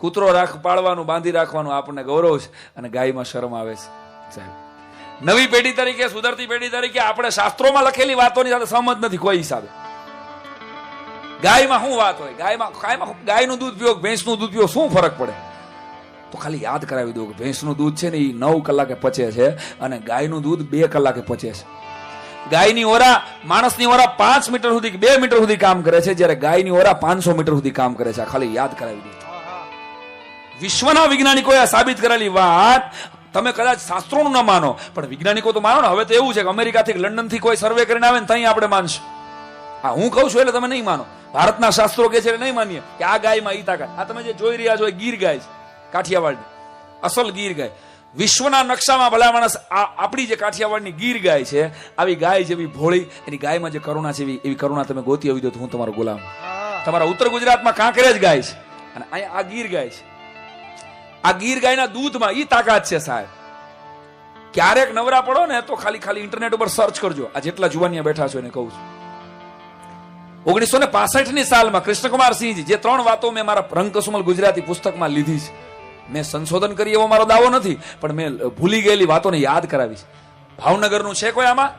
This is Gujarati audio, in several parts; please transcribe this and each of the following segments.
કૂતરો રાખ, પાળવાનું, બાંધી રાખવાનું આપણને ગૌરવ છે અને ગાયમાં શરમ આવે છે. સાહેબ, નવી પેઢી તરીકે, સુધરતી પેઢી તરીકે આપણે શાસ્ત્રોમાં લખેલી વાતોની સાથે સહમત નથી કોઈ હિસાબે. ગાયમાં શું વાત હોય? ગાયમાં ગાયમાં ગાયનું દૂધ પીઓ ભેંસનું દૂધ પીઓ? શું ફરક પડે? તો ખાલી યાદ કરાવી દઉં કે ભેંસનું દૂધ છે ને એ નવ કલાકે પચે છે અને ગાયનું દૂધ બે કલાકે પચે છે. ગાયની ઓરા માણસની ઓરા પાંચ મીટર સુધી બે મીટર સુધી કામ કરે છે, જ્યારે ગાયની ઓરા પાંચસો મીટર સુધી કામ કરે છે. ખાલી યાદ કરાવી દઉં વિશ્વના વૈજ્ઞાનિકોએ આ સાબિત કરેલી વાત. તમે કદાચ શાસ્ત્રોનું ન માનો પણ વૈજ્ઞાનિકો તો માનો ને. હવે તો એવું છે કે અમેરિકાથી લંડનથી કોઈ સર્વે કરીને આવે ને ત્યાં આપણે માનશું. હા હું કહું છું એટલે તમે નહીં માનો. ભારતના શાસ્ત્રો કે છે એટલે નહીં માનીએ કે આ ગાયમાં ઈ તાકાત. આ તમે જે જોઈ રહ્યા છો એ ગીર ગાય છે કાઠિયાવાડની. અસલ ગીર ગાય. વિશ્વના નકશામાં ભલા માણસ આપણી જે કાઠિયાવાડની ગીર ગાય છે આવી ગાય જેવી ભોળી એની ગાયમાં જે કરુણા છે એવી એવી કરુણા તમે ગોતી આવી દો તો હું તમારો ગુલામ. તમારા ઉત્તર ગુજરાતમાં કાંકરેજ ગાય છે. અને અહીંયા આ ગીર ગાય છે. આ ગીર ગાયના દૂધમાં એ તાકાત છે સાહેબ. ક્યારેક નવરા પડો ને તો ખાલી ખાલી ઇન્ટરનેટ ઉપર સર્ચ કરજો. આ જેટલા જુવાનિયા બેઠા છો એને કહું છું. ઓગણીસો ને પાસઠની સાલમાં કૃષ્ણકુમાર સિંહજી, જે ત્રણ વાતો મેં મારા રંગકસુમલ ગુજરાતી પુસ્તકમાં લીધી છે. મેં સંશોધન કરી એવો મારો દાવો નથી, પણ મેં ભૂલી ગયેલી વાતોને યાદ કરાવી છે. ભાવનગરનું છે કોઈ આમાં?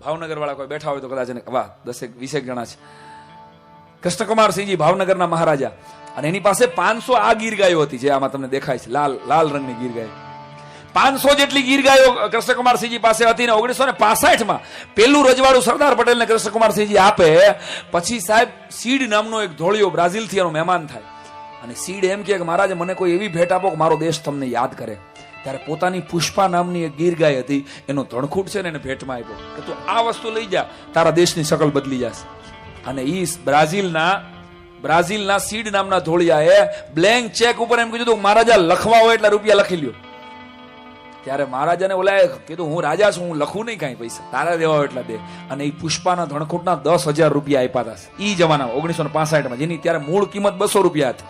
ભાવનગર વાળા કોઈ બેઠા હોય તો કદાચ વાહ, દસેક, વીસેક જણા છે. કૃષ્ણકુમાર સિંહજી, ભાવનગરના મહારાજા. અને એની પાસે પાંચસો આ ગીર ગાયો હતી, જે આમાં તમને દેખાય છે, લાલ લાલ રંગની ગીર ગાય પાંચસો જેટલી ગીર ગાયો કૃષ્ણકુમારસિંહજી પાસે હતી ને ઓગણીસો ને પાસઠમાં પેલું રજવાડું સરદાર પટેલને કૃષ્ણકુમારસિંહજી કૃષ્ણકુમાર સિંહજી આપે, પછી સાહેબ સીડ નામનો એક ધોળિયો બ્રાઝિલથી એનો મહેમાન થાય. અને સીડ એમ કે મહારાજ, મને કોઈ એવી ભેટ આપો કે મારો દેશ તમને યાદ કરે. ત્યારે પોતાની પુષ્પા નામની એક ગીર ગાય હતી, એનો ધણખૂટ છે ને એને ભેટમાં આપ્યો. કે તું આ વસ્તુ લઈ જા, તારા દેશની શકલ બદલી જશે. અને ઈ બ્રાઝિલના બ્રાઝિલના સીડ નામના ધોળિયાએ બ્લેન્ક ચેક ઉપર એમ કીધું મહારાજા, લખવા હોય એટલા રૂપિયા લખી લ્યો. ત્યારે મહારાજાને ઓલા કીધું, હું રાજા છું, હું લખું નહીં કાંઈ પૈસા. તારા દેવા હોય એટલા દે. અને એ પુષ્પાના ધણખૂટના દસ હજાર રૂપિયા આપ્યા હતા. ઈ જમાના ઓગણીસો ને પાસઠમાં, જેની ત્યારે મૂળ કિંમત બસો રૂપિયા હતી.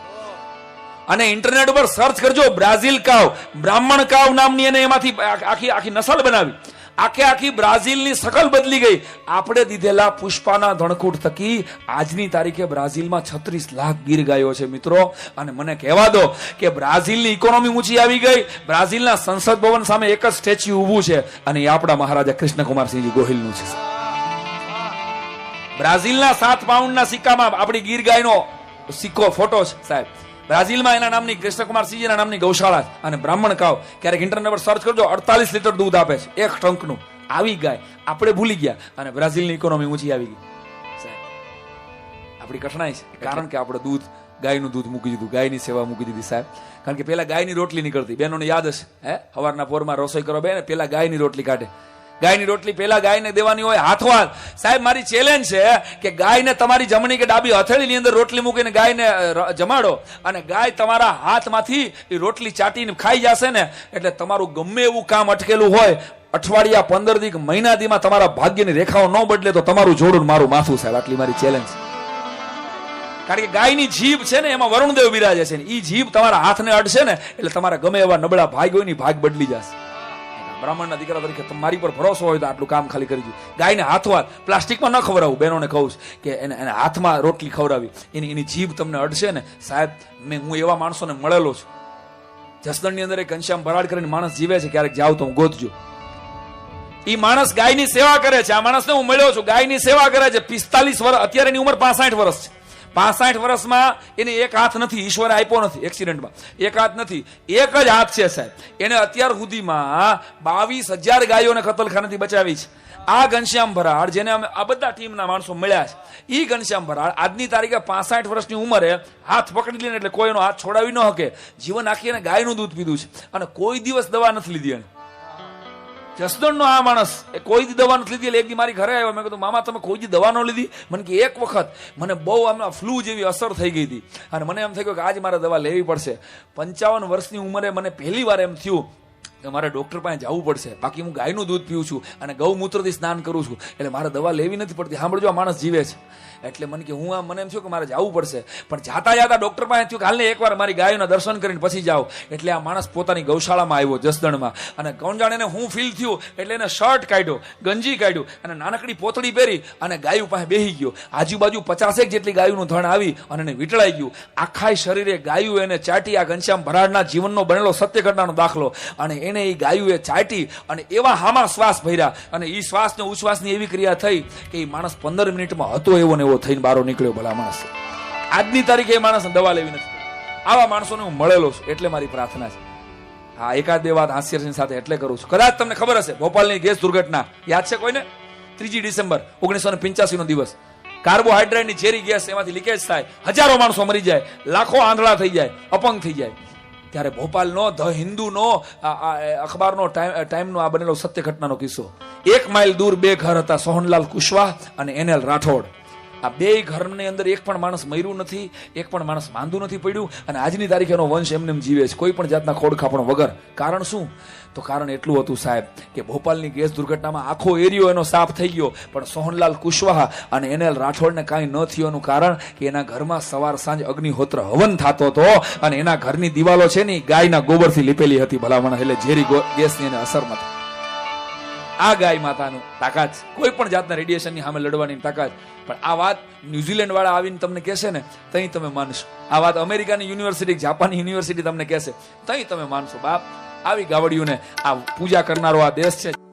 અને ઇન્ટરનેટ ઉપર સર્ચ કરજો, બ્રાઝિલ કાવ. બ્રાહ્મણ કાવ નામની એને એમાંથી આખી આખી નસલ બનાવી. આખે આખી બ્રાઝિલની સકલ બદલી ગઈ. આપણે દીધેલા પુષ્પાના ધણકૂટ થકી આજની તારીખે બ્રાઝિલમાં છત્રીસ લાખ ગીર ગાયો છે મિત્રો. અને મને કહેવા દો કે બ્રાઝિલની ઇકોનોમી ઊંચી આવી ગઈ. બ્રાઝિલના સંસદ ભવન સામે એક જ સ્ટેચ્યુ ઊભું છે અને એ આપણા મહારાજા કૃષ્ણકુમારસિંહજી ગોહિલનું છે. બ્રાઝિલના સાત પાઉન્ડના સિક્કામાં આપણી ગીર ગાયનો સિક્કો, ફોટો છે સાહેબ. બ્રાઝિલમાં એના નામની કૃષ્ણકુમારસિંહજીના નામની ગૌશાળા છે. અને બ્રાહ્મણ કાવ ક્યારેક ઇન્ટરનેટ પર સર્ચ કરજો અડતાલીસ લીટર દૂધ આપે છે. એક ટંકનું આવી ગાય. આપણે ભૂલી ગયા. અને બ્રાઝિલની ઇકોનોમી ઊંચી આવી ગઈ. આપણી કઠણાઈ છે. કારણ કે આપણે દૂધ ગાયનું દૂધ મૂકી દીધું. ગાયની સેવા મૂકી દીધી સાહેબ. કારણ કે પેલા ગાયની રોટલી નીકળતી. બેનોને યાદ હશે હે? સવારના પોરમાં રસોઈ કરો બે ને પેલા ગાયની રોટલી કાઢે. ગાયની રોટલી પેલા ગાયને દેવાની હોય હાથવાલ સાહેબ, મારી ચેલેન્જ છે કે ગાયને તમારી જમણી કે ડાબી હથેળીની અંદર રોટલી મૂકીને ગાયને જમાડો. અને ગાય તમારા હાથમાંથી એ રોટલી ચાટીને ખાઈ જશે ને, એટલે તમારું ગમે એવું કામ અટકેલું હોય, અઠવાડિયા પંદર દી મહિના દીમાં તમારા ભાગ્યની રેખાઓ ન બદલે તો તમારું જોડું મારું માથું, સાહેબ. આટલી મારી ચેલેન્જ કારણ કે ગાયની જીભ છે ને, એમાં વરુણદેવ બિરાજે છે એ જીભ તમારા હાથને અડશે ને, એટલે તમારા ગમે એવા નબળા ભાગ હોય ને ભાગ બદલી જશે. બ્રાહ્મણના દીકરા તરીકે તમારી પર ભરોસો હોય તો આટલું કામ ખાલી કરી દઉં. ગાયને હાથમાં પ્લાસ્ટિકમાં ન ખવડાવું, બહેનોને કહું છું કે એને એને હાથમાં રોટલી ખવડાવી. એની એની જીભ તમને અડશે ને? સાહેબ, મેં હું એવા માણસોને મળેલો છું. જસદણની અંદર એક ઘનશ્યામ ભરાડ કરીને માણસ જીવે છે, ક્યારેક જાવ તો હું ગોતજો. એ માણસ ગાયની સેવા કરે છે. આ માણસને હું મળ્યો છું. ગાયની સેવા કરે છે. પિસ્તાલીસ વર્ષ અત્યારે એની ઉંમર પાસઠ વર્ષ છે. પાસઠ વર્ષમાં એને એક હાથ નથી, ઈશ્વરે આપ્યો નથી એક્સિડન્ટમાં. એક હાથ નથી, એક જ હાથ છે સાહેબ. એને અત્યાર સુધીમાં બાવીસ હજાર ગાયોને કતલખાનાથી બચાવી છે. આ ઘનશ્યામ ભરાડ જેને અમે આ બધા ટીમના માણસો મળ્યા છે એ ઘનશ્યામ ભરાડ આજની તારીખે પાસઠ વર્ષની ઉંમરે હાથ પકડી લઈને એટલે કોઈ એનો હાથ છોડાવી ન શકે. જીવન આખી એને ગાયનું દૂધ પીધું છે. અને કોઈ દિવસ દવા નથી લીધી એને. જસદણનો આ માણસ, એ કોઈ દી દવા નથી લીધી એક દી મારી ઘરે આવ્યો. મેં કીધું, મામા, તમે કોઈ દી દવા ન લીધી? મને કે, એક વખત. મને બહુ આમ ફ્લૂ જેવી અસર થઈ ગઈ હતી. અને મને એમ થઈ ગયું કે, આજ મારે દવા લેવી પડશે. પંચાવન વર્ષની ઉંમરે મને પહેલી વાર એમ થયું કે મારે ડોક્ટર પાસે જવું પડશે. બાકી હું ગાયનું દૂધ પીઉં છું અને ગૌમૂત્રથી સ્નાન કરું છું. એટલે મારે દવા લેવી નથી પડતી. સાંભળજો, આ માણસ જીવે છે. એટલે મને કે હું આ મને એમ છું કે મારે જવું પડશે. પણ જાતા જાતા ડોક્ટર પાસે થયું કે હાલને એકવાર મારી ગાયોના દર્શન કરીને પછી જાઓ. એટલે આ માણસ પોતાની ગૌશાળામાં આવ્યો, જસદણમાં. અને કોણ જાણે એને હું ફીલ થયું. એટલે એને શર્ટ કાઢ્યો, ગંજી કાઢ્યું અને નાનકડી પોતળી પહેરી અને ગાયું પાસે બેહી ગયો. આજુબાજુ પચાસેક જેટલી ગાયોનું ધણ આવી અને એને વીંટળાઈ ગયું. આખા શરીરે ગાયું એને ચાટી, આ ઘનશ્યામ ભરાડના જીવનનો બનેલો સત્ય ઘટનાનો દાખલો. અને એને એ ગાયુએ ચાટી અને એવા હામાં શ્વાસ ભર્યા. અને એ શ્વાસ ને ઉચ્છ્વાસની એવી ક્રિયા થઈ કે એ માણસ પંદર મિનિટમાં હતો એવો ને એવો થઈને બારો નીકળ્યો ભલા માણસ. આજની તારીખે એ માણસ દવા લેવી નથી. આવા માણસોને હું મળેલો છું, એટલે મારી પ્રાર્થના છે. હા, એકાદ બે વાત હાસ્યરસિંહ સાથે એટલે કરું છું. કદાચ તમને ખબર હશે, ભોપાલની ગેસ દુર્ઘટના. યાદ છે કોઈને? ત્રીજી ડિસેમ્બર, ઓગણીસો ને પિંચાસી નો દિવસ. કાર્બોહાઈડ્રેટની ઝેરી ગેસ એમાંથી લીકેજ થાય. હજારો માણસો મરી જાય. લાખો આંધળા થઈ જાય, અપંગ થઈ જાય. ત્યારે ભોપાલનો, ધ હિન્દુનો અખબારનો ટાઈમ ટાઈમનો આ બનેલો સત્ય ઘટનાનો કિસ્સો. એક માઇલ દૂર બે ઘર હતા, સોહનલાલ કુશવાહ અને એનએલ રાઠોડ. આ બે ઘરની અંદર એક પણ માણસ મર્યું નથી, એક પણ માણસ માંદું નથી પડ્યું અને આજની તારીખે વંશ એમને જીવે છે. કોઈ પણ જાતના ખોડખાપણ વગર. કારણ શું? તો કારણ એટલું હતું સાહેબ કે ભોપાલની ગેસ દુર્ઘટનામાં આખો એરિયો એનો સાફ થઈ ગયો. પણ સોહનલાલ કુશવાહા અને એનએલ રાઠોડને કાંઈ ન થયું એનું કારણ કે એના ઘરમાં સવાર સાંજ અગ્નિહોત્ર હવન થતો હતો અને એના ઘરની દિવાલો છે ને ગાયના ગોબરથી લીપેલી હતી ભલામણ. એટલે ઝેરી ગેસની એને અસર નથી આ ગાય માતાનું તાકાત. કોઈ પણ જાતના રેડિયેશનની સામે લડવાની તાકાત. પણ આ વાત ન્યુઝીલેન્ડ વાળા આવીને તમને કહેશે ને તઈ તમે માનશો. આ વાત અમેરિકાની યુનિવર્સિટી, જાપાનની યુનિવર્સિટી તમને કહેશે તઈ તમે માનશો. બાપ, આવી ગાવડીઓને આ પૂજા કરનારો આ દેશ છે.